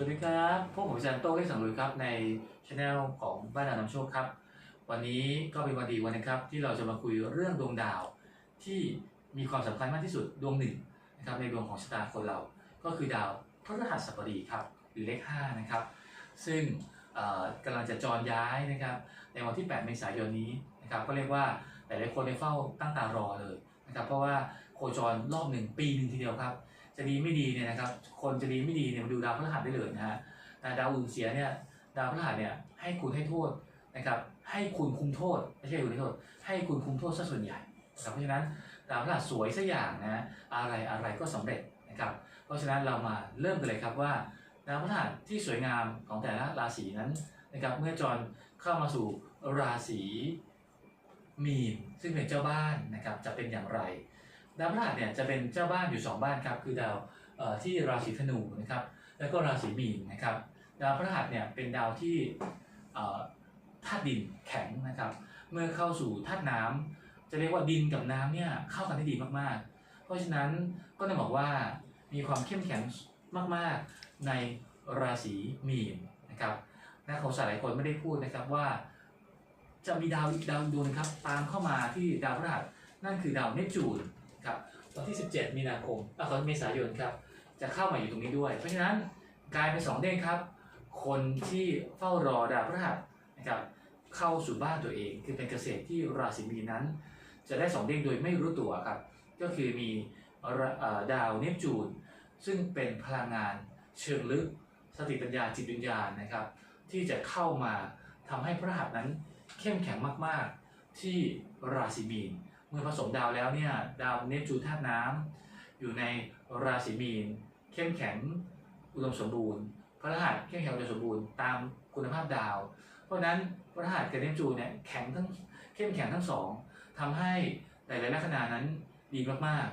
สวัสดีครับพวกผมอาจารย์โต้เล็กสังลุยครับในช anel ของบ้านดาวนำโชคครับ วันนี้ก็เป็นวันดีวันนึงครับ ที่เราจะมาคุยเรื่องดวงดาว ที่มีความสำคัญมากที่สุดดวงหนึ่งนะครับในดวงของชะตาคนเรา ก็คือดาวพฤหัสบดีครับหรือเลข5นะครับ ซึ่งกำลังจะจรย้ายนะครับ ในวันที่ 8 เมษายนนี้นะครับ ก็เรียกว่าหลายๆคนได้เฝ้าตั้งตารอเลยนะครับ เพราะว่าโคจรรอบหนึ่งปีหนึ่งทีเดียวครับ จะดีไม่ดีเนี่ยนะครับ คนจะดีไม่ดีเนี่ยมาดูดาวพฤหัสได้เลยนะฮะแต่ดาวอื่นเสียเนี่ยดาวพฤหัสเนี่ยให้คุณให้โทษนะครับให้คุณคุมโทษไม่ใช่คุณให้โทษ ให้คุณคุมโทษซะส่วนใหญ่เพราะฉะนั้นดาวพฤหัสสวยสักอย่างนะอะไรอะไรก็สำเร็จนะครับเพราะฉะนั้นเรามาเริ่มกันเลยครับว่าดาวพฤหัสที่สวยงามของแต่ละราศีนั้นนะครับเมื่อจรเข้ามาสู่ราศีมีนซึ่งเป็นเจ้าบ้านนะครับจะเป็นอย่างไร ดาวพฤหัสเนี่ยจะเป็นเจ้าบ้านอยู่ 2 บ้านครับคือดาวที่ราศีธนูนะครับแล้วก็ราศีมีนนะครับดาวพฤหัสเนี่ยเป็นดาวที่ธาตุดินแข็งนะครับ เมื่อเข้าสู่ธาตุน้ำจะเรียกว่าดินกับน้ำเนี่ยเข้ากันได้ดีมากๆ เพราะฉะนั้นก็ต้องบอกว่ามีความเข้มแข็งมากๆในราศีมีนนะครับนักโหราศาสตร์หลายคนไม่ได้พูดนะครับว่า จะมีดาวอีกดาวดวงครับตามเข้ามาที่ดาวพฤหัสนั่นคือดาวเนปจูน วันที่ 17 มีนาคมอะเมษายนครับ จะเข้ามาอยู่ตรงนี้ด้วย เพราะฉะนั้นกลายเป็นสองเด้งครับ คนที่เฝ้ารอดาวพฤหัสนะครับเข้าสู่บ้านตัวเอง คือเป็นเกษตรที่ราศีมีนนั้น จะได้สองเด้งโดยไม่รู้ตัวครับ ก็คือมีดาวเนปจูน ซึ่งเป็นพลังงานเชิงลึกสติปัญญาจิตวิญญาณนะครับ ที่จะเข้ามาทำให้พระหัสนั้นเข้มแข็งมาก ๆ ที่ราศีมีน เมื่อผสมดาวแล้วเนี่ยดาวเนปจูนธาตุน้ำอยู่ในราศีมีน เข้มแข็งอุดมสมบูรณ์พระรหัสเข้มแข็งอุดมสมบูรณ์ตามคุณภาพดาว เพราะฉะนั้นพระรหัสกับเนปจูนเนี่ยแข็งทั้งเข้มแข็งทั้งสองทำให้หลายๆลัคนานั้นดีมาก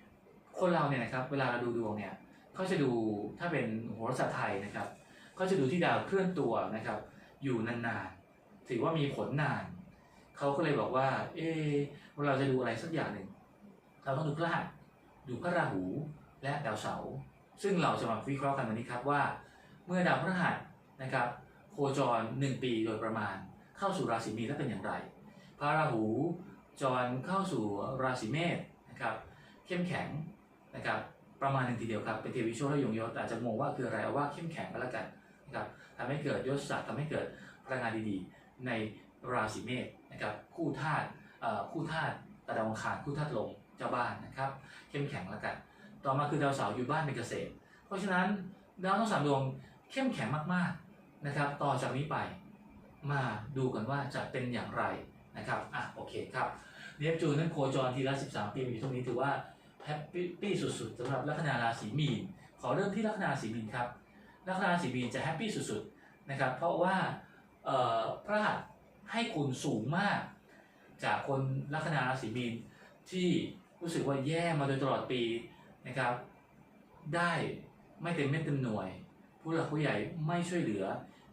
ๆ คนเราเนี่ยนะครับเวลาเราดูดวงเนี่ยเขาจะดูถ้าเป็นโหราศาสตร์ไทยนะครับเขาจะดูที่ดาวเคลื่อนตัวนะครับ อยู่นานๆถือว่ามีผลนาน เขาก็เลยบอกว่า เอ๊ะเราจะดูอะไรสักอย่างหนึ่ง เราต้องดูพระหัสดูพระราหูและดาวเสาร์ซึ่งเราจะมาวิเคราะห์กันวันนี้ครับว่า เมื่อดาวพระหัสนะครับโคจร 1 ปีโดยประมาณ เข้าสู่ราศีมีนแล้วเป็นอย่างไร พระราหูจรเข้าสู่ราศีเมษนะครับเข้มแข็งนะครับประมาณหนึ่งทีเดียวครับเป็นเทวิโชและยงยศอาจจะงงว่าคืออะไรเอาว่าเข้มแข็งก็แล้วกันนะครับทำให้เกิดยศศักดิ์ทำให้เกิดพลังงานดีๆ ในราศีเมษ นะครับคู่ธาตุคู่ธาตุดาวอังคารคู่ธาตุลมเจ้าบ้านนะครับเข้มแข็งแล้วกัน ต่อมาคือดาวเสาร์อยู่บ้านเป็นเกษตร เพราะฉะนั้นดาวทั้งสามดวงเข้มแข็งมากๆนะครับ ต่อจากนี้ไปมาดูกันว่าจะเป็นอย่างไรนะครับอะโอเคครับเนปจูนนั้นโคจรทีละ 13 ปีมาอยู่ตรงนี้ถือว่าแฮปปี้สุดๆสำหรับลัคนาราศีมีนขอเริ่มที่ลัคนาราศีมีนครับลัคนาราศีมีนจะแฮปปี้สุดๆนะครับเพราะว่าเอ่อพระหัส ให้คุณสูงมาก จากคนลัคนาราศีมีนที่รู้สึกว่าแย่มาโดยตลอดปีนะครับ ได้ไม่เต็มเม็ดเต็มหน่วย ผู้หลักผู้ใหญ่ไม่ช่วยเหลือ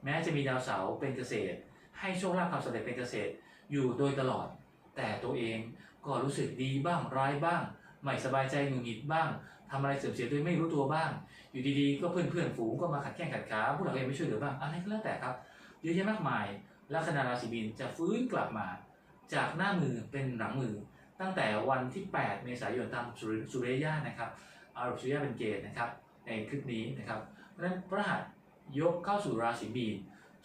แม้จะมีดาวเสาร์เป็นเกษตร ให้โชคลาภความสำเร็จเป็นเกษตรอยู่โดยตลอด แต่ตัวเองก็รู้สึกดีบ้างร้ายบ้างไม่สบายใจหงุดหงิดบ้างทำอะไรเสื่อมเสียโดยไม่รู้ตัวบ้าง อยู่ดีๆ ก็เพื่อนเพื่อนๆฝูงก็มาขัดแข้งขัดขาผู้หลักผู้ใหญ่ไม่ช่วยเหลือบ้างอะไรก็แล้วแต่ครับเยอะแยะมากมาย ลัคนาราศีมีนจะฟื้นกลับมา จากหน้ามือเป็นหลังมือ ตั้งแต่วันที่ 8 เมษายนตามสุริยะนะครับอาสุริยะเป็นเกณฑ์นะครับ ในคลิปนี้นะครับเพราะฉะนั้นพระหัสยกเข้าสู่ราศีมีน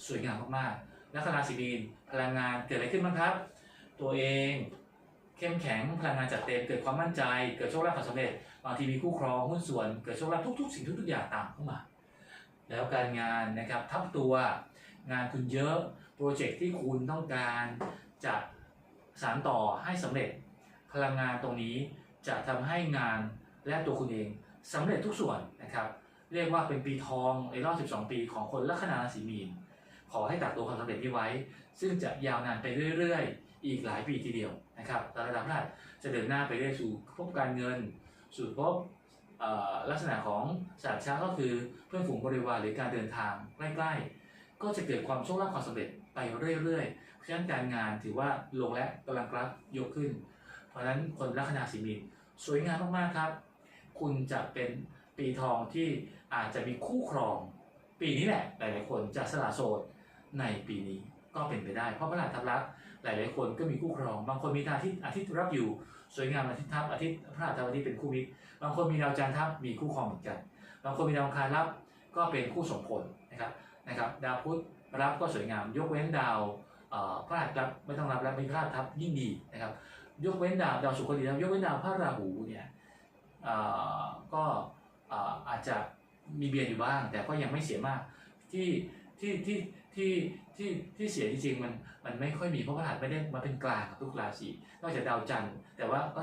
สวยงามมากๆลัคนาราศีมีนพลังงานเกิดอะไรขึ้นบ้างครับ ตัวเองเข้มแข็งพลังงานจัดเต็มเกิดความมั่นใจ เกิดโชคลาภความสำเร็จบางทีมีคู่ครองหุ้นส่วนเกิดโชคลาภทุก ๆ สิ่งทุกๆอย่างตามเข้ามา แล้วการงานนะครับทับตัวงานคุณเยอะ โปรเจกต์ที่คุณต้องการจะสานต่อให้สำเร็จ พลังงานตรงนี้จะทำให้งานและตัวคุณเองสำเร็จทุกส่วนนะครับ เรียกว่าเป็นปีทองในรอบ 12 ปีของคนลัคนาราศีมีน ขอให้ตัดตัวความสำเร็จนี้ไว้ ซึ่งจะยาวนานไปเรื่อยๆ อีกหลายปีทีเดียวนะครับระดับแรกจะเดินหน้าไปเรื่อยสู่พบการเงิน สู่พบลักษณะของศาสตร์ช้าก็คือเพื่อนฝูงบริวารหรือการเดินทางใกล้ๆ ก็จะเกิดความโชคลาภความสำเร็จ ไปเรื่อยๆเพราะฉะนั้นการงานถือว่าลงและกำลังกราฟยกขึ้น เพราะฉะนั้นคนลัคนาสีมีนสวยงามมากๆครับ คุณจะเป็นปีทองที่อาจจะมีคู่ครอง ปีนี้แหละ หลายๆคนจะสละโสดในปีนี้ก็เป็นไปได้ เพราะพระรหัสทับลักษณ์หลายๆคนก็มีคู่ครอง บางคนมีดาวอาทิตย์อาทิตย์รับอยู่ สวยงามอาทิตย์ทับอาทิตย์พระรหัสทับอาทิตย์เป็นคู่มิตรบางคนมีดาวจันทร์ทับมีคู่ครองเหมือนกัน บางคนมีดาวอังคารรับก็เป็นคู่สมพลนะครับนะครับ ดาวพุธ รับก็สวยงาม ยกเว้นดาวเอ่อพระรหัสรับไม่ต้องรับแล้วมีพระรหัสทับยิ่งดีนะครับ ยกเว้นดาวดาวศุกร์ก็ดีนะยกเว้นดาวพระราหูเนี่ยเอ่อก็เอ่ออาจจะมีเบียร์อยู่บ้าง แต่ก็ยังไม่เสียมากที่ที่ที่ที่ที่ที่เสียจริงๆมันมันไม่ค่อยมีเพราะพระรหัสไม่ได้มาเป็นกลางกับทุกราศีนอกจากดาวจันทร์ แต่ว่าก็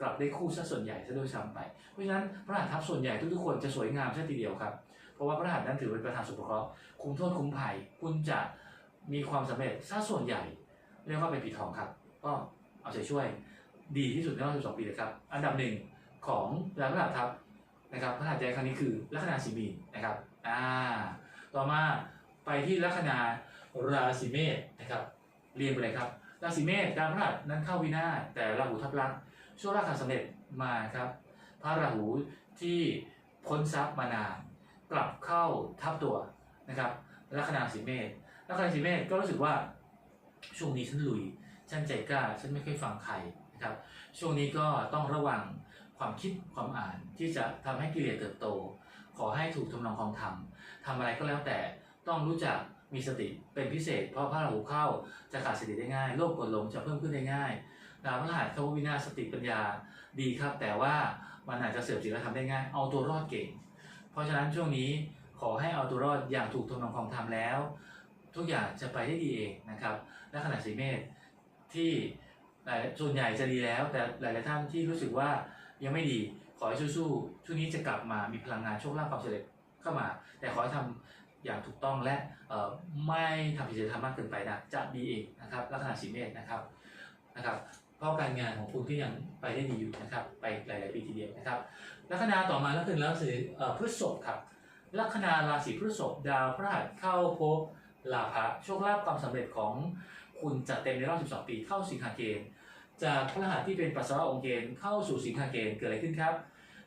กลับได้คู่ซะส่วนใหญ่ซะด้วยซ้ำไป เพราะฉะนั้นพระรหัสทับส่วนใหญ่ทุกๆคนจะสวยงามซะทีเดียวครับ ราะว่าพระรหัสนั้นถือเป็นประธานสุภเคราะห์คุ้มโทษคุ้มภัยคุณจะมีความสำเร็จซะส่วนใหญ่ เรียกว่าเป็นปีทองครับ ก็เอาใจช่วยดีที่สุดในรอบ12 ปีเลยครับ อันดับหนึ่งของดาวพฤหัสทับนะครับพฤหัสย้ายครั้งนี้คือลัคนาสีมีนนะครับอ่าต่อมาไปที่ลัคนาราศีเมษนะครับเรียนไปเลยครับ ราศีเมษดาวพฤหัสนั้นเข้าวินาศแต่ราหูทับลักช่วงราคาสำเร็จมาครับ พระราหูที่พ้นทรัพย์มานาน กลับเข้าทับตัวนะครับลัคนาสีเมษลัคนาสีเมษก็รู้สึกว่าช่วงนี้ฉันลุย ฉันใจกล้า ฉันไม่เคยฟังใครนะครับ ช่วงนี้ก็ต้องระวังความคิดความอ่านที่จะทำให้กิเลสเติบโต ขอให้ถูกทำนองคองธรรมทำอะไรก็แล้วแต่ต้องรู้จักมีสติเป็นพิเศษ เพราะพระราหูเข้าจะขาดสติได้ง่ายโลภกดลงจะเพิ่มขึ้นได้ง่ายดาวพฤหัสเขาวินาสติปัญญาดีครับ แต่ว่ามันอาจจะเสื่อมศีลธรรมได้ง่าย เอาตัวรอดเก่ง เพราะฉะนั้นช่วงนี้ขอให้เอาตัวรอดอย่างถูกทนองคองธรรมแล้ว ทุกอย่างจะไปได้ดีเองนะครับและขณะสีเมษที่ส่วนใหญ่จะดีแล้ว แต่หลาย ๆ ท่านที่รู้สึกว่ายังไม่ดีขอให้สู้ๆช่วงนี้จะกลับมามีพลังงานโชคลาภความสำเร็จเข้ามา แต่ขอให้ทำอย่างถูกต้องและไม่ทำผิดศีลธรรมมากเกินไปนะจะดีเองนะครับลักษณะสีเมษนะครับนะครับ เพราะการงานของคุณก็ยังไปได้ดีอยู่นะครับ ไปหลาย ๆ ปีทีเดียวนะครับ ลัคนาต่อมาก็คือราศีเอ่อพฤษภครับ ลัคนาราศีพฤษภดาวพฤหัสเข้าภพลาภะโชคลาภความสำเร็จของคุณจะเต็มในรอบ 12 ปีเข้าสิงหาเกณฑ์จากพฤหัสที่เป็นปัสสาวะองค์เกณฑ์เข้าสู่สิงหาเกณฑ์เกิดอะไรขึ้นครับ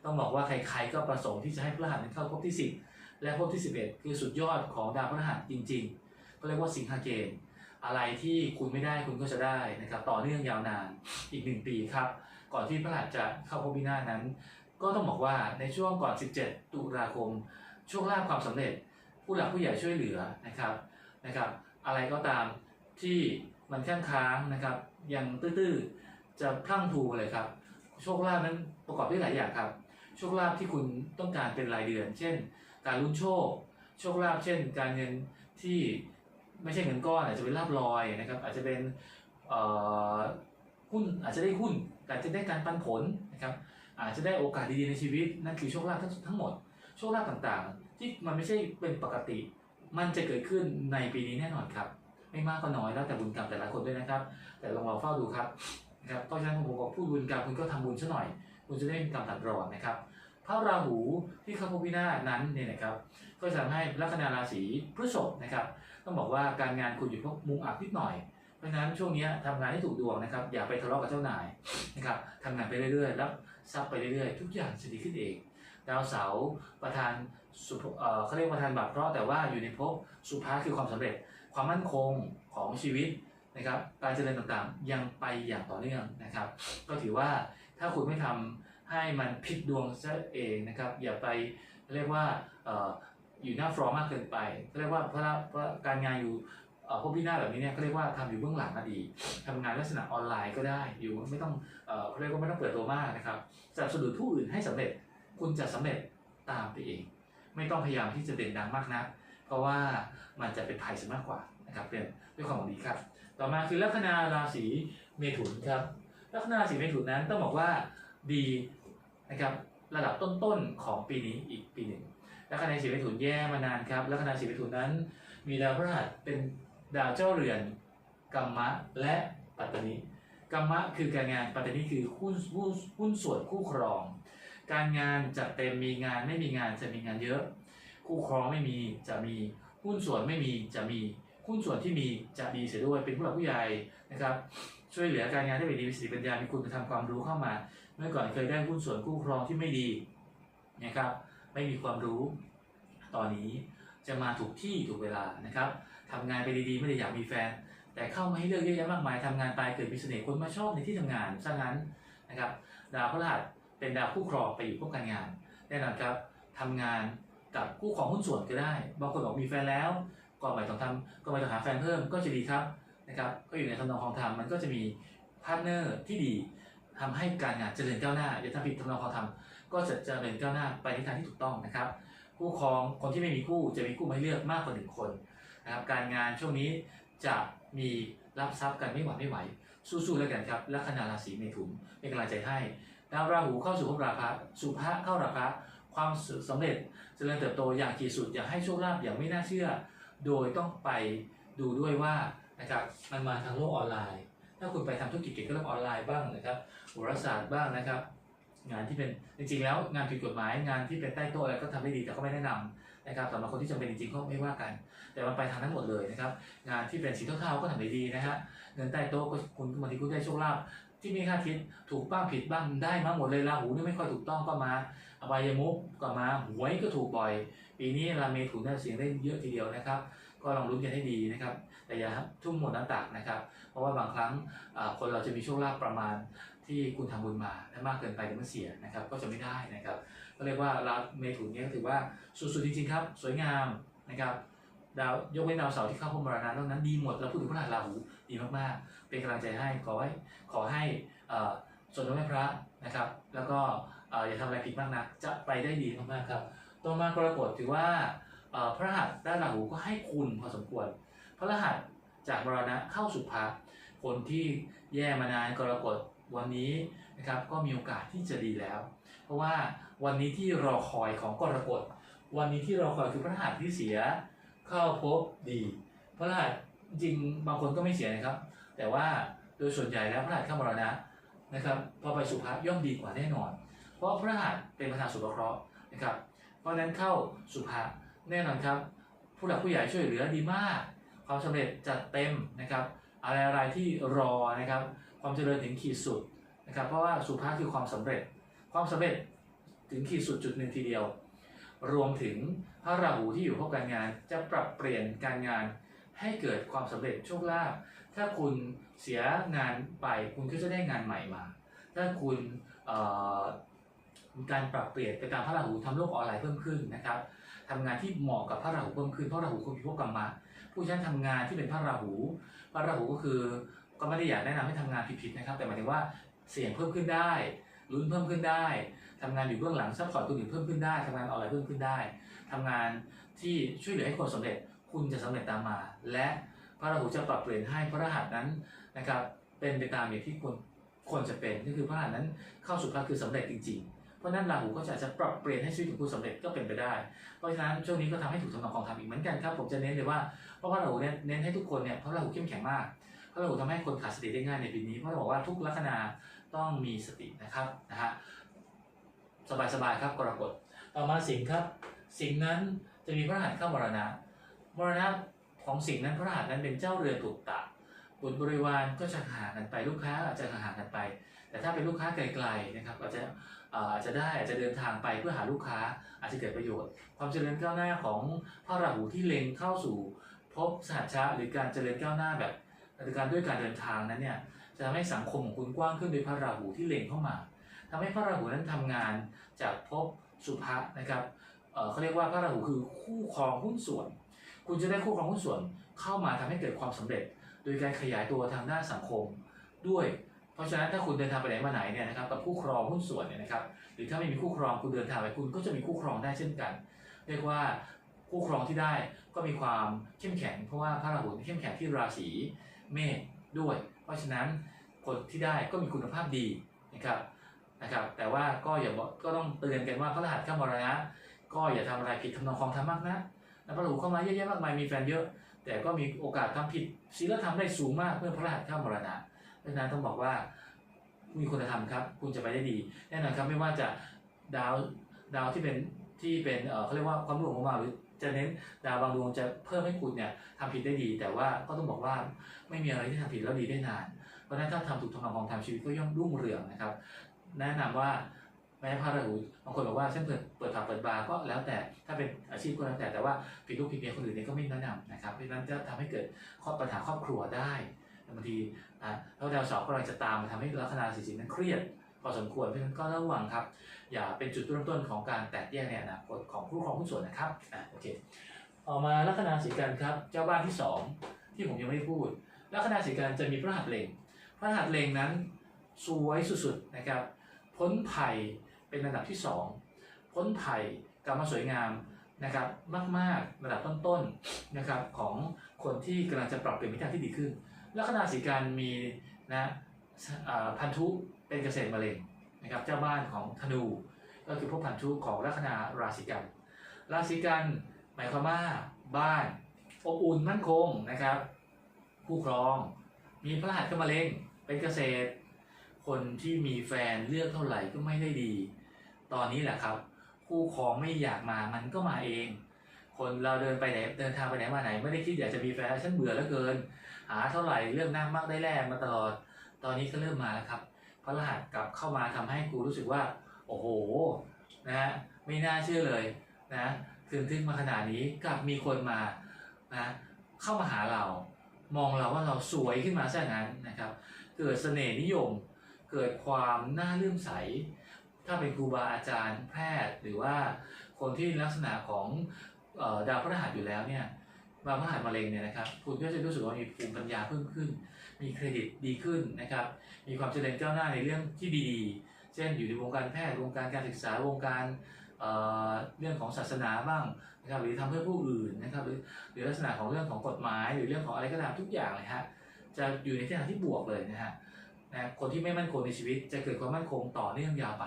ต้องบอกว่าใคร ๆ ก็ประสงค์ที่จะให้พฤหัสนั้นเข้าภพที่ 10 และภพที่ 11 คือสุดยอดของดาวพฤหัสจริง ๆ ก็เรียกว่าสิงหาเกณฑ์ อะไรที่คุณไม่ได้คุณก็จะได้นะครับต่อเนื่องยาวนานอีก 1 ปีครับ ก่อนที่พฤหัสจะเข้าภพวินาศนั้น ก็ต้องบอกว่าในช่วงก่อน 17 ตุลาคม ช่วงลาภความสำเร็จ ผู้หลักผู้ใหญ่ช่วยเหลือนะครับนะครับ อะไรก็ตามที่มันค้างค้างนะครับยังตื้อๆจะพลั่งพลูเลยครับ โชคลาภนั้นประกอบด้วยหลายอย่างครับ โชคลาภที่คุณต้องการเป็นรายเดือน เช่น การลุ้นโชค โชคลาภเช่น การเงินที่ ไม่ใช่เงินก้อนอาจจะเป็นลาภลอยนะครับ อาจจะเป็นหุ้นอาจจะได้หุ้นอาจจะได้การปันผลนะครับอาจจะได้โอกาสดีๆในชีวิต นั่นคือโชคลาภทั้งทั้งหมด โชคลาภต่างๆ ที่มันไม่ใช่เป็นปกติ มันจะเกิดขึ้นในปีนี้แน่นอนครับ ไม่มากก็น้อยแล้วแต่บุญกรรมแต่ละคนด้วยนะครับ แต่ลองเราเฝ้าดูครับนะครับเพราะฉะนั้นผมบอกพูดบุญกรรมคุณก็ทำบุญซะหน่อย คุณจะได้มีกรรมตัดรอนนะครับพระราหูที่เข้าพวินาศนั้นเนี่ยนะครับ ก็จะทำให้ลัคนาราศีพฤษภนะครับ ต้องบอกว่าการงานคุณอยู่พวกมุมอับนิดหน่อย เพราะฉะนั้นช่วงนี้ทำงานให้ถูกดวงนะครับ อย่าไปทะเลาะกับเจ้านายนะครับทำงานไปเรื่อยๆรับทรัพย์ไปเรื่อยๆ ทุกอย่างจะดีขึ้นเองดาวเสาร์ประธานสุเขาเรียกประธานบาปเคราะแต่ว่าอยู่ในภพสุภาคือความสำเร็จ ความมั่นคงของชีวิตนะครับ การเจริญต่างๆยังไปอย่างต่อเนื่องนะครับ ก็ถือว่าถ้าคุณไม่ทำให้มันผิดดวงซะเองนะครับ อย่าไปเรียกว่า อยู่หน้าฟลอร์มากเกินไปเขาเรียกว่าเพราะเพราะการงานอยู่เอ่อพวกพี่หน้าแบบนี้เนี่ยเขาเรียกว่าทำอยู่เบื้องหลังก็ดีทำงานลักษณะออนไลน์ก็ได้อยู่ไม่ต้องเอ่อเขาเรียกว่าไม่ต้องเปิดตัวมากนะครับสนับสนุนผู้อื่นให้สำเร็จคุณจะสำเร็จตามไปเอง ไม่ต้องพยายามที่จะเด่นดังมากนักเพราะว่ามันจะเป็นภัยซะมากกว่านะครับเป็นด้วยความหวังดีครับ ต่อมาคือลัคนาราศีเมถุนครับลัคนาราศีเมถุนนั้นต้องบอกว่าดีนะครับระดับต้นๆของปีนี้อีกปีหนึ่ง ลัคนาราศีเมถุนแย่มานานครับลัคนาราศีเมถุนนั้น มีดาวพฤหัสเป็นดาวเจ้าเรือนกัมมะและปัตตนิกัมมะคือการงานปัตตนิคือหุ้นหุ้นหุ้นส่วนคู่ครอง การงานจะเต็มมีงานไม่มีงานจะมีงานเยอะ คู่ครองไม่มีจะมีหุ้นส่วนไม่มีจะมีหุ้นส่วนที่มีจะดีเสียด้วยเป็นผู้หลักผู้ใหญ่นะครับช่วยเหลือการงานได้เป็นดีมีสติปัญญามีคุณธรรมความรู้เข้ามา เมื่อก่อนเคยได้หุ้นส่วนคู่ครองที่ไม่ดีนะครับ ไม่มีความรู้ ตอนนี้จะมาถูกที่ถูกเวลานะครับทำงานไปดีๆ ไม่ได้อยากมีแฟน แต่เข้ามาให้เลือกเยอะแยะมากมายทำงานไปเกิดมีเสน่ห์คนมาชอบในที่ทำงานซะงั้นนะครับ ดาวพฤหัสเป็นดาวคู่ครองไปอยู่พวกการงานแน่นอนครับทำงานกับคู่ของหุ้นส่วนก็ได้บางคนบอกมีแฟนแล้ว ก็ไม่ต้องทำก็ไม่ต้องหาแฟนเพิ่มก็จะดีครับนะครับ ก็อยู่ในทำนองของธรรมมันก็จะมีพาร์ทเนอร์ที่ดีทำให้การงานเจริญก้าวหน้าอย่าทำผิดทำนองของธรรม ก็จะเจริญก้าวหน้าไปในทางที่ถูกต้องนะครับ คู่ครองคนที่ไม่มีคู่จะมีคู่มาให้เลือกมากกว่าหนึ่งคนนะครับการงานช่วงนี้จะมีรับทรัพย์กันไม่หวั่นไม่ไหว สู้ๆแล้วกันครับลัคนาราศีเมถุนเป็นกำลังใจให้ดาวราหูเข้าสู่ภพราพะสุภะเข้าราพะความสำเร็จเจริญเติบโตอย่างขีดสุด อยากให้โชคลาภอย่างไม่น่าเชื่อ โดยต้องไปดูด้วยว่านะครับมันมาทางโลกออนไลน์ ถ้าคุณไปทำธุรกิจเกี่ยวกับอออนไลน์บ้างนะครับโหราศาสตร์บ้างนะครับ งานที่เป็นจริงๆแล้วงานผิดกฎหมายงานที่เป็นใต้โต๊ะอะไรก็ทำได้ดีแต่ก็ไม่แนะนำนะครับสำหรับคนที่จำเป็นจริงๆก็ไม่ว่ากัน แต่มันไปทางนั้นหมดเลยนะครับงานที่เป็นสีเทาๆก็ทำได้ดีนะฮะเงินใต้โต๊ะก็คุณบางทีคุณได้โชคลาภที่ไม่คาดคิดถูกบ้างผิดบ้างได้มาหมดเลยราหูนี่ไม่ค่อยถูกต้องก็มาอบายมุกก็มาหวยก็ถูกบ่อย ปีนี้ราเมถุนได้เสียงได้เยอะทีเดียวนะครับ ก็ลองลุ้นกันให้ดีนะครับแต่อย่าทุ่มหมดน้ำตักนะครับ เพราะว่าบางครั้งคนเราจะมีโชคลาภประมาณ ที่คุณทำบุญมาถ้ามากเกินไปเดี๋ยวมันเสียนะครับก็จะไม่ได้นะครับก็เรียกว่าราเมถุนเนี่ยก็ถือว่าสุดๆจริงๆครับสวยงามนะครับดาวยกเว้นดาวเสาร์ที่เข้าพมรณะนอกนั้นดีหมดแล้วพูดถึงพระราหูดีมากๆ เป็นกำลังใจให้ขอให้ขอให้ส่วนน้ำให้พระนะครับ แล้วก็ออย่าทำอะไรผิดมากนักจะไปได้ดีมากๆครับต่อมากรกฎถือว่าพระรหัสด้านราหูก็ให้คุณพอสมควร พระรหัสจากมรณะเข้าสู่พระคนที่แย่มานานกรกฎ วันนี้นะครับก็มีโอกาสที่จะดีแล้ว เพราะว่าวันนี้ที่รอคอยของกรกฎวันนี้ที่รอคอยคือพระรหัสที่เสียเข้าพบดี พระรหัสจริงบางคนก็ไม่เสียนะครับ แต่ว่าโดยส่วนใหญ่แล้วพระรหัสเข้ามรณะนะครับพอไปสุภาพย่อมดีกว่าแน่นอน เพราะพระรหัสเป็นประธานสุภเคราะห์นะครับ เพราะฉะนั้นเข้าสุภาแน่นอนครับ ผู้หลักผู้ใหญ่ช่วยเหลือดีมาก ความสำเร็จจัดเต็มนะครับ อะไรอะไรที่รอนะครับความเจริญถึงขีดสุดนะครับเพราะว่าสุภาคือความสำเร็จ ความสำเร็จถึงขีดสุดจุดหนึ่งทีเดียว รวมถึงพระราหูที่อยู่พบการงาน จะปรับเปลี่ยนการงานให้เกิดความสำเร็จโชคลาภถ้าคุณเสียงานไปคุณก็จะได้งานใหม่มา ถ้าคุณมีการปรับเปลี่ยนไปตามพระราหูทำโลกออนไลน์เพิ่มขึ้นนะครับทำงานที่เหมาะกับพระราหูเพิ่มขึ้นเพราะราหูคือพิภพกรรมะผู้ฉันทำงานที่เป็นพระราหู พระราหูก็คือก็ไม่ได้อยากแนะนำให้ทำงานผิดๆนะครับ แต่หมายถึงว่าเสี่ยงเพิ่มขึ้นได้ลุ้นเพิ่มขึ้นได้ทำงานอยู่เบื้องหลังซัพพอร์ตคนอื่นเพิ่มขึ้นได้ทำงานออนไลน์เพิ่มขึ้นได้ทำงานที่ช่วยเหลือให้คนสำเร็จคุณจะสำเร็จตามมา และพระราหูจะปรับเปลี่ยนให้พระรหัสนั้นนะครับเป็นไปตามอย่างที่ควรควรจะเป็นก็คือพระรหัสนั้นเข้าสู่พระคือสำเร็จจริง ๆ เพราะนั้นราหูก็จะจะปรับเปลี่ยนให้ชีวิตของคุณสำเร็จก็เป็นไปได้ เพราะฉะนั้นช่วงนี้ก็ทำให้ถูกทำนองของธรรมอีกเหมือนกันครับผมจะเน้นเลยว่าเพราะว่าราหูเน้นให้ทุกคนเนี่ยเพราะราหูเข้มแข็งมากเพราะราหูทำให้คนขาดสติได้ง่ายในปีนี้ เพราะเราบอกว่าทุกลัคนาต้องมีสตินะครับนะฮะสบายๆครับกรกฎต่อมาสิงครับ สิงนั้นจะมีพระรหัสเข้ามรณะมรณะของสิงนั้นพระรหัสนั้นเป็นเจ้าเรือนถูกตะบุตรบริวารก็จะห่างกันไปลูกค้าอาจจะห่างกันไป แต่ถ้าเป็นลูกค้าไกลๆนะครับอาจะ อาจจะได้อาจจะเดินทางไปเพื่อหาลูกค้าอาจจะเกิดประโยชน์ ความเจริญก้าวหน้าของพระราหูที่เล็งเข้าสู่ภพสหัชชะหรือการเจริญก้าวหน้าแบบหรือการด้วยการเดินทางนั้นเนี่ยจะทำให้สังคมของคุณกว้างขึ้นโดยพระราหูที่เล็งเข้ามาทำให้พระราหูนั้นทำงานจากภพสุภะนะครับเเขาเรียกว่าพระราหูคือคู่ครองหุ้นส่วน คุณจะได้คู่ครองหุ้นส่วนเข้ามาทำให้เกิดความสำเร็จ โดยการขยายตัวทางด้านสังคมด้วย เพราะฉะนั้นถ้าคุณเดินทางไปไหนมาไหนเนี่ยนะครับกับคู่ครองหุ้นส่วนเนี่ยนะครับหรือถ้าไม่มีคู่ครองคุณเดินทางไปคุณก็จะมีคู่ครองได้เช่นกัน เรียกว่าคู่ครองที่ได้ก็มีความเข้มแข็ง เพราะว่าพระราหูเข้มแข็งที่ราศีเมษด้วย เพราะฉะนั้นคนที่ได้ก็มีคุณภาพดีนะครับนะครับแต่ว่าก็อย่าก็ต้องเตือนกันว่าพระรหัสเข้ามรณะก็อย่าทำอะไรผิดทำนองคลองธรรมมากนะแล้วพระราหูเข้ามาเยอะแยะมากมายมีแฟนเยอะ แต่ก็มีโอกาสทำผิดศีลธรรมได้สูงมากเมื่อพระรหัสเข้ามรณะ เพราะฉะนั้นต้องบอกว่ามีคุณธรรมครับ คุณจะไปได้ดีแน่นอนครับไม่ว่าจะดาวดาวที่เป็นที่เป็นเออเขาเรียกว่าความรุ่งของมาหรือจะเน้นดาวบางดวงจะเพิ่มให้คุณเนี่ยทำผิดได้ดี แต่ว่าก็ต้องบอกว่าไม่มีอะไรที่ทำผิดแล้วดีได้นาน เพราะฉะนั้นถ้าทำถูกทำนองของทำชีวิตก็ย่อมรุ่งเรืองนะครับ แนะนำว่าแม้พระราหูบางคนบอกว่าฉันเปิดเปิดผับเปิดบาร์ก็แล้วแต่ถ้าเป็นอาชีพก็แล้วแต่แต่ว่าผิดลูกผิดเมียคนอื่นเนี่ยก็ไม่แนะนำนะครับเพราะฉะนั้นจะทำให้เกิดข้อปัญหาครอบครัวได้ บางทีอะแล้วดาวเสาร์ก็กำลังจะตามมาทำให้ลัคนาราศีสิงห์นั้นเครียดพอสมควรเพราะฉะนั้นก็ระวังครับ อย่าเป็นจุดเริ่มต้นของการแตกแยกในอนาคตของผู้ครองหุ้นส่วนนะครับอะโอเคต่อมาลัคนาสีกันครับเจ้าบ้านที่สองที่ผมยังไม่ได้พูดลัคนาสีกันจะมีพระหัตถ์เลงพระหัตถ์เลงนั้นสวยสุดๆนะครับพ้นภัยเป็นระดับที่สองพ้นภัยกลับมาสวยงามนะครับมากๆระดับต้นๆนะครับของคนที่กำลังจะปรับเปลี่ยนมิติที่ดีขึ้น ลัคนาสีกันมีนะพันธุเป็นเกษตรมะเร็งนะครับเจ้าบ้านของธนูก็คือพวกพันธุของลัคนาราศีกัน ราศีกันหมายความว่าบ้านอบอุ่นมั่นคงนะครับ ผู้ครองมีพระหัตถ์ก็มะเร็งเป็นเกษตร คนที่มีแฟนเลือกเท่าไหร่ก็ไม่ได้ดี ตอนนี้แหละครับคู่ครองไม่อยากมามันก็มาเอง คนเราเดินไปไหนเดินทางไปไหนมาไหน ไม่ได้คิดอยากจะมีแฟนฉันเบื่อแล้วเกิน หาเท่าไหร่เรื่องนั่งมากได้แลกมาตลอด ตอนนี้ก็เริ่มมาแล้วครับพระรหัสกลับเข้ามาทำให้กูรู้สึกว่า โอ้โหนะฮะไม่น่าเชื่อเลยนะคืนทึ่งมาขนาดนี้กลับมีคนมานะเข้ามาหาเรา มองเราว่าเราสวยขึ้นมาซะอย่างนั้นนะครับ เกิดเสน่ห์นิยม เกิดความน่าเลื่อมใส ถ้าเป็นครูบาอาจารย์แพทย์หรือว่าคนที่ลักษณะของเออดาวพฤหัสอยู่แล้วเนี่ย ดาวพฤหัสมะเร็งเนี่ยนะครับคุณก็จะรู้สึกว่ามีภูมิปัญญาเพิ่มขึ้น มีเครดิตดีขึ้นนะครับ มีความเจริญก้าวหน้าในเรื่องที่ดีๆเช่นอยู่ในวงการแพทย์วงการการศึกษาวงการเอ่อเรื่องของศาสนาบ้างนะครับหรือทำเพื่อผู้อื่นนะครับหรือหรือลักษณะของเรื่องของกฎหมาย หรือเรื่องของอะไรก็ตามทุกอย่างเลยฮะจะอยู่ในทิศทางที่บวกเลยนะฮะนะคนที่ไม่มั่นคงในชีวิตจะเกิดความมั่นคงต่อเนื่องยาวไป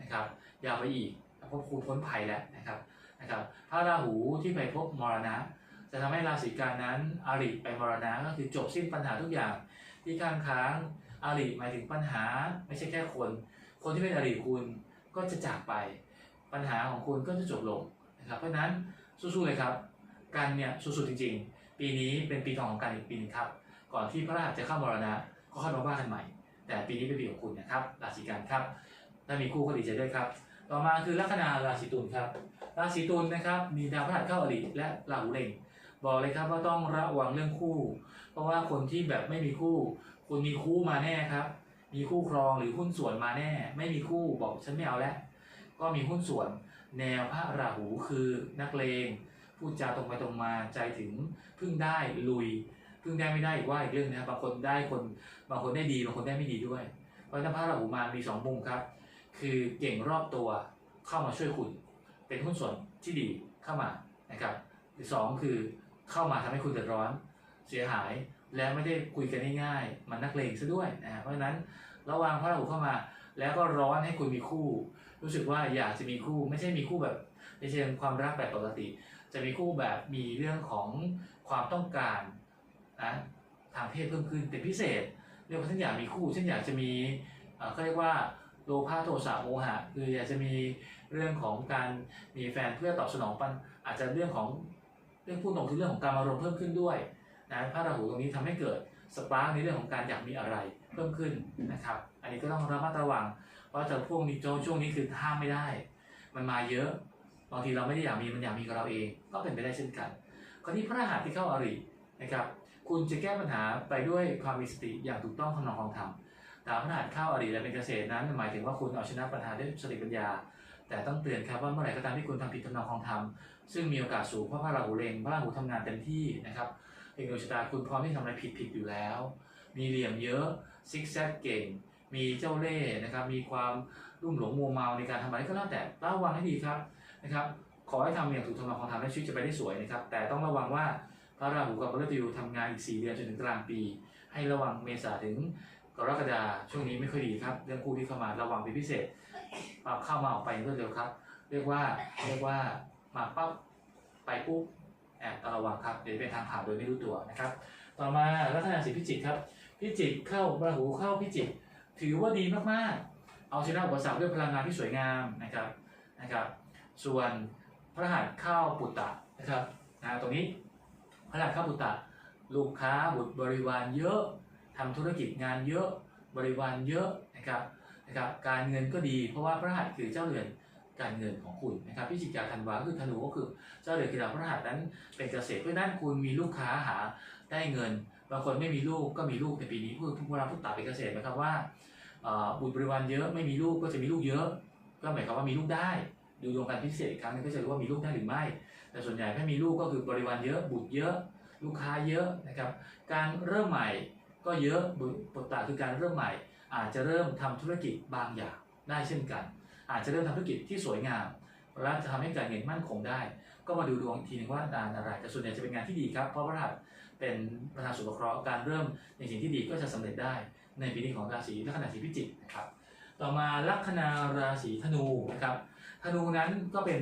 นะครับยาวไปอีกเพราะคุณพ้นภัยแล้วนะครับนะครับพระราหูที่ไปพบมรณะ จะทำให้ราศีกันนั้นอาริไปมรณะก็คือจบสิ้นปัญหาทุกอย่าง ที่ค้างค้างอาริหมายถึงปัญหาไม่ใช่แค่คน คนที่เป็นอาริคุณก็จะจากไป ปัญหาของคุณก็จะจบลงนะครับเพราะนั้นสู้ๆเลยครับกันเนี่ยสุดๆจริง ๆ ปีนี้เป็นปีทองของการอีกปีนึงครับ ก่อนที่พระราชจะเข้ามรณะก็ค่อยมาว่ากันใหม่ แต่ปีนี้เป็นปีของคุณนะครับราศีกันครับถ้ามีคู่ก็ดีใจด้วยครับ ต่อมาคือลัคนาราศีตุลครับ ราศีตุลนะครับ มีดาวพฤหัสเข้าอริและราหูเล็ง บอกเลยครับว่าต้องระวังเรื่องคู่ เพราะว่าคนที่แบบไม่มีคู่ คุณมีคู่มาแน่ครับ มีคู่ครองหรือหุ้นส่วนมาแน่ ไม่มีคู่บอกฉันไม่เอาแล้วก็มีหุ้นส่วนแนวพระราหูคือนักเลงพูดจาตรงไปตรงมาใจถึงพึ่งได้ลุยพึ่งได้ไม่ได้อีกว่าอีกเรื่องนะครับบางคนได้คนบางคนได้ดีบางคนได้ไม่ดีด้วยเพราะฉะนั้นพระราหูมามีสองมุมครับ คือเก่งรอบตัวเข้ามาช่วยคุณ เป็นหุ้นส่วนที่ดีเข้ามานะครับสองคือ เข้ามาทำให้คุณเดือดร้อนเสียหายและไม่ได้คุยกันง่ายๆ มันนักเลงซะด้วยนะเพราะฉะนั้นระวังพระราหูเข้ามา แล้วก็ร้อนให้คุณมีคู่ รู้สึกว่าอยากจะมีคู่ไม่ใช่มีคู่แบบในเชิงความรักแบบปกติ จะมีคู่แบบมีเรื่องของความต้องการนะทางเพศเพิ่มขึ้นเป็นพิเศษ เรียกว่าฉันอยากมีคู่ฉันอยากจะมีเออเขาเรียกว่าโลภะโทสะโมหะ คืออยากจะมีเรื่องของการมีแฟนเพื่อตอบสนองปันอาจจะเรื่องของ เรื่องพูดตรงคือเรื่องของการอารมณ์เพิ่มขึ้นด้วยนะพระราหูตรงนี้ทำให้เกิดสปาร์กในเรื่องของการอยากมีอะไรเพิ่มขึ้นนะครับ อันนี้ก็ต้องระมัดระวังเพราะจะพวกนี้ช่วงนี้คือห้ามไม่ได้ มันมาเยอะบางทีเราไม่ได้อยากมีมันอยากมีกับเราเองก็เป็นไปได้เช่นกันคราวนี้พระรหัสที่เข้าอารินะครับ คุณจะแก้ปัญหาไปด้วยความมีสติอย่างถูกต้องทำนองคองธรรมดาวพฤหัสเข้าอาริและเป็นเกษตรนั้นหมายถึงว่าคุณเอาชนะปัญหาด้วยสติปัญญา แต่ต้องเตือนครับว่าเมื่อไหร่ก็ตามที่คุณทำผิดทำนองคองธรรม ซึ่งมีโอกาสสูงเพราะพระราหูเล็งพระราหูทำงานเต็มที่นะครับเองดวงชะตาคุณพร้อมที่ทำอะไรผิดผิดอยู่แล้ว มีเหลี่ยมเยอะซิกแซกเก่ง มีเจ้าเล่ห์นะครับ มีความรุ่มหลงมัวเมาในการทำอะไรก็แล้วแต่ระวังให้ดีครับนะครับ ขอให้ทำอย่างถูกทำนองของธรรมและชีวิตจะไปได้สวยนะครับ แต่ต้องระวังว่าพระราหูกับพระฤหัสทำงานอีก 4 เดือนจนถึงกลางปี ให้ระวังเมษาถึงกรกฎาช่วงนี้ไม่ค่อยดีครับ เรื่องคู่ที่เข้ามาระวังเป็นพิเศษปรับเข้ามาออกไปรวดเร็วครับ เรียกว่าเรียกว่า มาปั๊บไปปุ๊บแอบต้องระวังครับเดี๋ยวเป็นทางผ่านโดยไม่รู้ตัวนะครับ ต่อมาลัคนาสีพิจิกครับ พิจิกเข้าราหูเข้าพิจิก ถือว่าดีมากๆ เอาชนะอุปสรรคด้วยพลังงานที่สวยงามนะครับนะครับ ส่วนพระหัสเข้าปุตตะนะครับนะตรงนี้พระหัสเข้าปุตตะลูกค้าบุตรบริวารเยอะทำธุรกิจงานเยอะบริวารเยอะนะครับนนะครับการเงินก็ดี เพราะว่าพระหัสคือเจ้าเรือน การเงินของคุณนะครับพิจิกาธันวาคือธนูก็คือเจ้าเรือนคือดาวพระหัสนั้นเป็นเกษตรเพราะนั้นคุณมีลูกค้าหาได้เงินบางคนไม่มีลูกก็มีลูกในปีนี้พูดพูดเราพูดตาเป็นเกษตรนะครับว่าเอ่อบุตรบริวารเยอะไม่มีลูกก็จะมีลูกเยอะ ก็หมายความว่ามีลูกได้ ดูดวงการพิเศษอีกครั้งนึงก็จะรู้ว่ามีลูกได้หรือไม่ แต่ส่วนใหญ่ถ้ามีลูกก็คือบริวารเยอะบุตรเยอะ ลูกค้าเยอะนะครับการเริ่มใหม่ก็เยอะบุบทบาคือการเริ่มใหม่ อาจจะเริ่มทำธุรกิจบางอย่างได้เช่นกัน อาจจะเริ่มทำธุรกิจที่สวยงาม และจะทำให้การเงินมั่นคงได้ ก็มาดูดวงทีนึงว่างานอะไร แต่ส่วนใหญ่จะเป็นงานที่ดีครับ เพราะพระหัสเป็นประธานสุภเคราะห์การเริ่มในสิ่งที่ดีก็จะสำเร็จได้ในปีนี้ของราศีลัคนาศีพิจิกนะครับ ต่อมาลัคนาราศีธนูนะครับ ธนูนั้นก็เป็น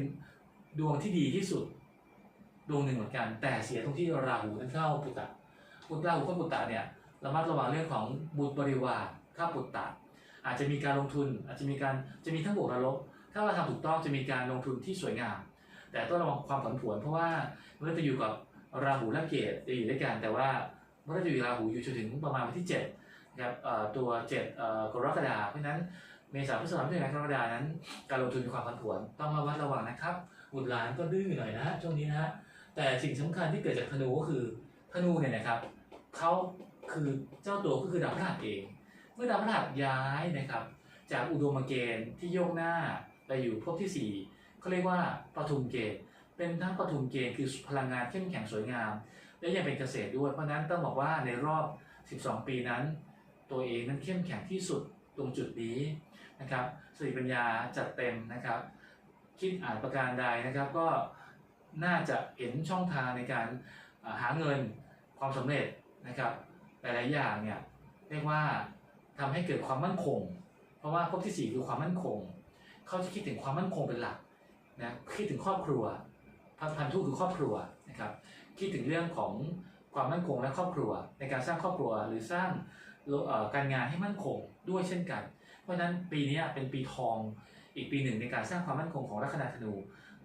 ดวงที่ดีที่สุดดวงหนึ่งเหมือนกัน แต่เสียตรงที่ราหูนั้นเข้าปุตตะปุตตะราหูเข้าปุตตะเนี่ยระมัดระวังเรื่องของบุตรบริวารข้าปุตตะ อาจจะมีการลงทุน อาจจะมีการจะมีทั้งบวกและลบ ถ้าเราทำถูกต้องจะมีการลงทุนที่สวยงาม แต่ต้องระวังความผันผวนเพราะว่าเมันจะอยู่กับราหูและเกตจะอยู่ด้วยกันแต่ว่าเมันก็จะอยู่ราหูอยู่จนถึงประมาณวันที่7นะครับตัว7เอ่อกรกฎาคมเพราะนั้นเมษาพฤษภาคมพฤศจิกายนกรกฎานั้น การลงทุนมีความผันผวนต้องระมัดระวังนะครับบุตรหลานก็ดื้อหน่อยนะฮะช่วงนี้นะฮะแต่สิ่งสำคัญที่เกิดจากธนูก็คือธนูเนี่ยนะครับเขาคือเจ้าตัวก็คือดาวพฤหัสเอง เมื่อดาวพฤหัสย้ายนะครับ จากอุดมเกณฑ์ที่โยกหน้าไปอยู่ภพที่สี่เขาเรียกว่าปทุมเกณฑ์เป็นทั้งปทุมเกณฑ์คือพลังงานเข้มแข็งสวยงาม และยังเป็นเกษตรด้วย เพราะนั้นต้องบอกว่าในรอบ 12 ปีนั้น ตัวเองนั้นเข้มแข็งที่สุดตรงจุดนี้นะครับสติปัญญาจัดเต็มนะครับ คิดอ่านประการใดนะครับ ก็น่าจะเห็นช่องทางในการหาเงินความสำเร็จนะครับหลายๆอย่างเนี่ยเรียกว่า ทำให้เกิดความมั่นคง เพราะว่าภพที่ 4 คือความมั่นคง เขาจะคิดถึงความมั่นคงเป็นหลักนะคิดถึงครอบครัวพันพันธุคือครอบครัวนะครับคิดถึงเรื่องของความมั่นคงและครอบครัว ในการสร้างครอบครัวหรือสร้างการงานให้มั่นคงด้วยเช่นกัน เพราะฉะนั้นปีนี้เป็นปีทองอีกปีหนึ่งในการสร้างความมั่นคงของลัคนาธนู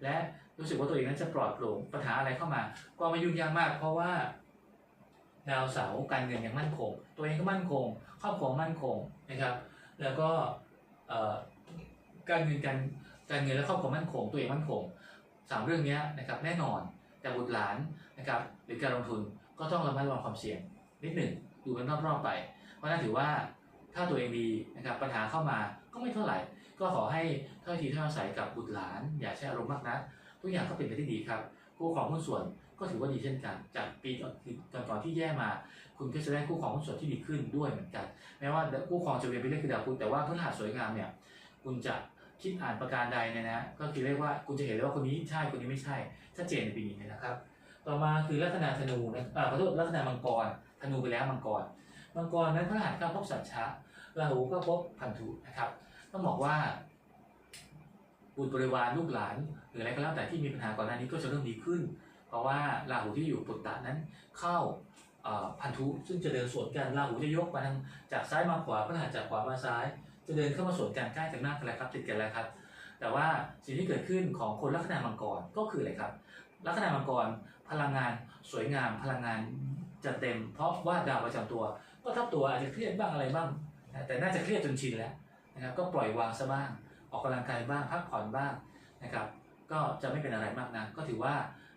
และรู้สึกว่าตัวเองนั้นจะปลอดโปร่งปัญหาอะไรเข้ามา ก็ไม่ยุ่งยากมาก เพราะว่า ดาวเสาร์การเงินยังมั่นคง ตัวเองก็มั่นคง ครอบครัวมั่นคงนะครับ แล้วก็เอ่อการเงินการการเงินและครอบครัวมั่นคง ตัวเองมั่นคงสามเรื่องนี้นะครับแน่นอนแต่บุตรหลานนะครับหรือการลงทุนก็ต้องระมัดระวังความเสี่ยงนิดหนึ่งดูมันรอบๆไป เพราะนั่นถือว่าถ้าตัวเองดีนะครับปัญหาเข้ามาก็ไม่เท่าไหร่ ก็ขอให้ถ้อยทีถ้อยอาศัยกับบุตรหลาน อย่าใช้อารมณ์มากนะทุกอย่างก็เป็นไปได้ดีครับคู่ของหุ้นส่วน ก็ถือว่าดีเช่นกัน จากปีก่อนก่อนๆที่แย่มา คุณก็จะได้คู่ของหุ้นส่วนที่ดีขึ้นด้วยเหมือนกัน แม้ว่าคู่ครองจะเวียนไปเรื่อยคือดาวพุธแต่ว่าพื้นฐานสวยงามเนี่ยคุณจะคิดอ่านประการใดเนี่ยนะก็คือเรียกว่าคุณจะเห็นเลยว่าคนนี้ใช่คนนี้ไม่ใช่ชัดเจนในปีนี้เลยนะครับ ต่อมาคือลัคนาธนูนะอ่าขอโทษลัคนามังกรธนูไปแล้วมังกรมังกรนั้นพระหัสก็พบสัจฉะราหูก็พบพันธุนะครับ ต้องบอกว่าบุตรบริวารลูกหลาน หรืออะไรก็แล้วแต่ที่มีปัญหาก่อนหน้านี้ก็จะเริ่มดีขึ้น ราะว่าราหูที่อยู่ปุตตะนั้นเข้าพันธุซึ่งจะเดินสวนกันราหูจะยกมาทางจากซ้ายมาขวาพฤหัสจากขวามาซ้าย จะเดินเข้ามาสวนกันใกล้กันมากกันแล้วครับติดกันแล้วครับ แต่ว่าสิ่งที่เกิดขึ้นของคนลัคนามังกรก็คืออะไรครับลัคนามังกรพลังงานสวยงามพลังงานจะเต็ม เพราะว่าดาวประจำตัว ก็ทับตัวอาจจะเครียดบ้างอะไรบ้าง แต่น่าจะเครียดจนชินแล้วนะครับก็ปล่อยวางซะบ้าง ออกกำลังกายบ้างพักผ่อนบ้างนะครับ ก็จะไม่เป็นอะไรมากนะก็ถือว่า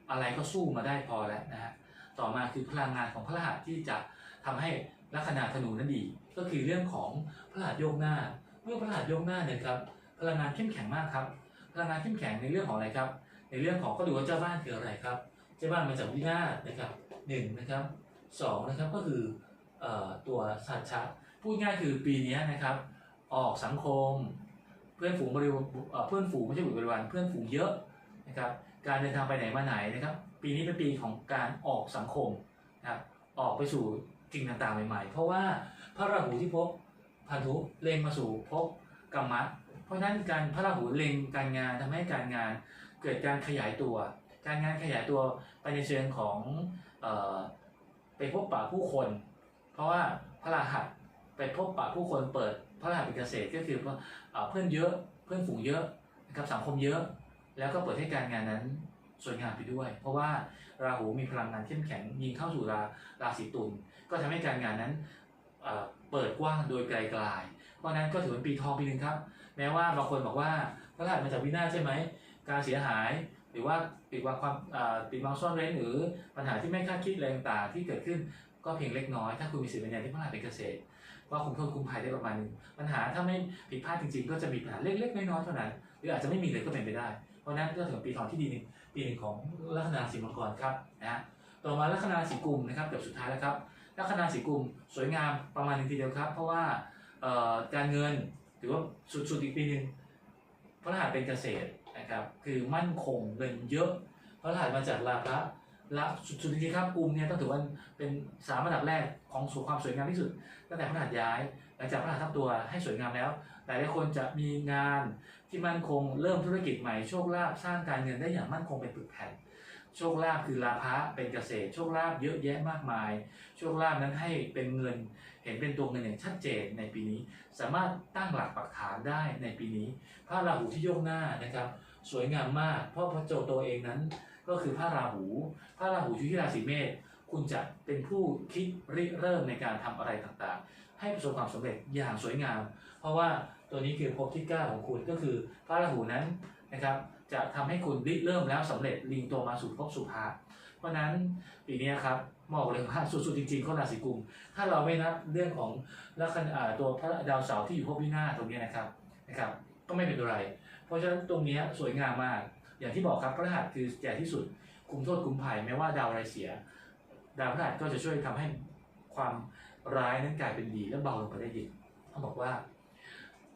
อะไรก็สู้มาได้พอแล้วนะฮะต่อมาคือพลังงานของพระรหัสที่จะทำให้ลัคนาธนูนั้นดี ก็คือเรื่องของพระรหัสโยกหน้า เมื่อพระรหัสโยกหน้าเนี่ยครับพลังงานเข้มแข็งมากครับ พลังงานเข้มแข็งในเรื่องของอะไรครับ ในเรื่องของก็ดูว่าเจ้าบ้านคืออะไรครับ เจ้าบ้านมาจากวินาศนะครับหนึ่งนะครับสองนะครับก็คืออตัวสัตชะพูดง่ายคือปีนี้นะครับ ออกสังคม เพื่อนฝูงบริวเอ่อเพื่อนฝูงไม่ใช่บุตรบริวารเพื่อนฝูงเยอะนะครับ การเดินทางไปไหนมาไหนนะครับ ปีนี้เป็นปีของการออกสังคมนะครับออกไปสู่สิ่งต่างๆใหม่ๆ เพราะว่าพระราหูที่พบพันธุเล็งมาสู่ภพกรรมะ เพราะฉะนั้นการพระราหูเล็งการงานทำให้การงานเกิดการขยายตัว การงานขยายตัวไปในเชิงของเอ่อไปพบปะผู้คน เพราะว่าพระราหัสไปพบปะผู้คนเปิดพระราหัสเป็นเกษตรก็คือเอ่อเพื่อนเยอะเพื่อนฝูงเยอะนะครับสังคมเยอะ แล้วก็เปิดให้การงานนั้นสวยงามไปด้วย เพราะว่าราหูมีพลังงานเข้มแข็งยิงเข้าสู่ราราศีตุลก็ทำให้การงานนั้นเเปิดกว้างโดยไกลๆเพราะนั้นก็ถือเป็นปีทองปีหนึ่งครับ แม้ว่าบางคนบอกว่าพระรหัสมาจากวินาศใช่ไหมการเสียหายหรือว่าปิดวางความปิดบังซ่อนเร้นหรือปัญหาที่ไม่คาดคิดอะไรต่างๆที่เกิดขึ้นก็เพียงเล็กน้อย ถ้าคุณมีสิทธิ์ปัญญาที่พระรหัสเป็นเกษตรก็คุมโทษคุมภัยได้ประมาณหนึงปัญหาถ้าไม่ผิดพลาดจริง ๆ ก็จะมีปัญหาเล็กๆน้อยๆเท่านั้น หรืออาจจะไม่มีเลยก็เป็นไปได้ ราะนั้นก็ถือปีทองที่ดีหนึ่งปีหนึ่งของลัคนาสีมังกรครับนะฮะต่อมาลัคนาสีกุมนะครับเกือบสุดท้ายแล้วครับลัคนาสีกุมสวยงามประมาณหนึงทีเดียวครับ เพราะว่าการเงินถือว่าสุดๆอีกปีหนึ่งพระรหัสเป็นเกษตรนะครับคือมั่นคงเงินเยอะพระรหัสมาจากลาภะละสุดจริงๆครับกุมเนี่ยต้องถือว่าเป็นสามอันดับแรกของสู่ความสวยงามที่สุดตั้งแต่พระหัสย้ายหลังจากพระหัสทับตัวให้สวยงามแล้วหลายๆคนจะมีงาน ที่มั่นคงเริ่มธุรกิจใหม่โชคลาภสร้างการเงินได้อย่างมั่นคงเป็นปึกแผ่นโชคลาภคือลาภะเป็นเกษตรโชคลาภเยอะแยะมากมาย โชคลาภนั้นให้เป็นเงิน เห็นเป็นตัวเงินอย่างชัดเจนในปีนี้ สามารถตั้งหลักปักฐานได้ในปีนี้พระราหูที่โยกหน้านะครับ สวยงามมากเพราะพระโจตัวเองนั้น ก็คือพระราหูพระราหูอยู่ที่ราศีเมษคุณจะเป็นผู้คิดริเริ่มในการทำอะไรต่างๆ ให้ประสบความสำเร็จอย่างสวยงาม เพราะว่า ตัวนี้คือภพที่ 9 ของคุณก็คือพระราหูนั้นนะครับ จะทำให้คุณริเริ่มแล้วสำเร็จลิงตัวมาสู่ภพสุภาเพราะนั้นปีนี้ครับบอกเลยว่าสุดๆจริงๆคนราศีกุม ถ้าเราไม่นับเรื่องของลัคนาตัวพระดาวเสาร์ที่อยู่ภพวินาศตรงนี้นะครับนะครับ ก็ไม่เป็นไร เพราะฉะนั้นตรงนี้สวยงามมาก อย่างที่บอกครับพระรหัสคือใหญ่ที่สุดคุมโทษคุมภัยแม้ว่าดาวอะไรเสีย ดาวพฤหัสก็จะช่วยทำให้ความร้ายนั้นกลายเป็นดีและเบาลงไปได้ดีต้องบอกว่า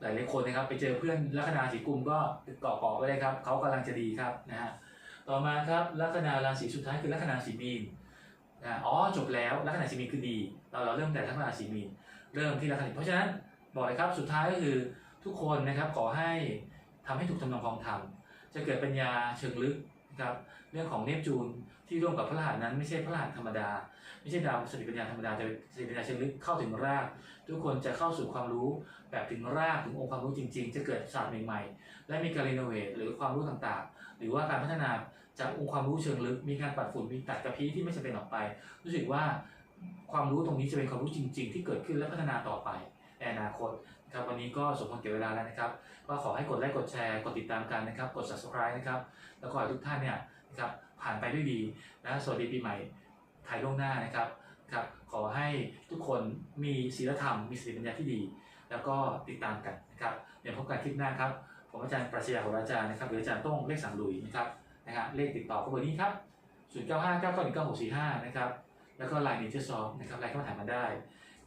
หลายหลายๆคนนะครับ ไปเจอเพื่อนลัคนาสีกุมก็เกาะเกาะไว้เลยครับเขากำลังจะดีครับนะฮะต่อมาครับลัคนาราศีสุดท้ายคือลัคนาสีมีนนะอ๋อจบแล้วลัคนาสีมีนคือดี เราเราเริ่มแต่ลัคนาสีมีนเริ่มที่ลัคนาเพราะฉะนั้นบอกเลยครับสุดท้ายก็คือทุกคนนะครับขอให้ทำให้ถูกทำนองคองธรรมจะเกิดปัญญาเชิงลึกนะครับเรื่องของเนปจูนที่ร่วมกับพระรหัสนั้นไม่ใช่พระรหัสธรรมดา ไม่ใช่ดาวสติปัญญาธรรมดาแต่เป็นสติปัญญาเชิงลึกเข้าถึงราก ทุกคนจะเข้าสู่ความรู้แบบถึงรากถึงองค์ความรู้จริง ๆ จะเกิดศาสตร์ใหม่ๆ และมีการรีโนเวทหรือความรู้ต่างๆ หรือว่าการพัฒนาจากองค์ความรู้เชิงลึก มีการปัดฝุ่นมีตัดกระพี้ที่ไม่จำเป็นออกไป รู้สึกว่าความรู้ตรงนี้จะเป็นความรู้จริง ๆ ที่เกิดขึ้นและพัฒนาต่อไปในอนาคตครับวันนี้ก็สมควรเก็บเวลาแล้วนะครับ ก็ขอให้กดไลค์กดแชร์กดติดตามกันนะครับ กด subscribe นะครับ แล้วก็ขอให้ทุกท่านเนี่ยนะครับผ่านไปด้วยดีนะสวัสดีปีใหม่ ไทยล่วงหน้านะครับครับขอให้ทุกคนมีศีลธรรม มีสติปัญญาที่ดี แล้วก็ติดตามกันนะครับเดี๋ยวพบกันคลิปหน้าครับ ผมอาจารย์ปรัชญาโหราจารย์นะครับหรืออาจารย์ต้งเลขสังลุยนะครับนะฮะเลขติดต่อก็เบอร์นี้ครับ0 9 5 9 9 1 9 6 4 5นะครับแล้วก็ไลน์นิเจอร์ซอฟนะครับไลน์เข้ามาถามมาได้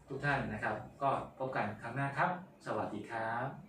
ทุกท่านนะครับ ก็พบกันครั้งหน้าครับ สวัสดีครับ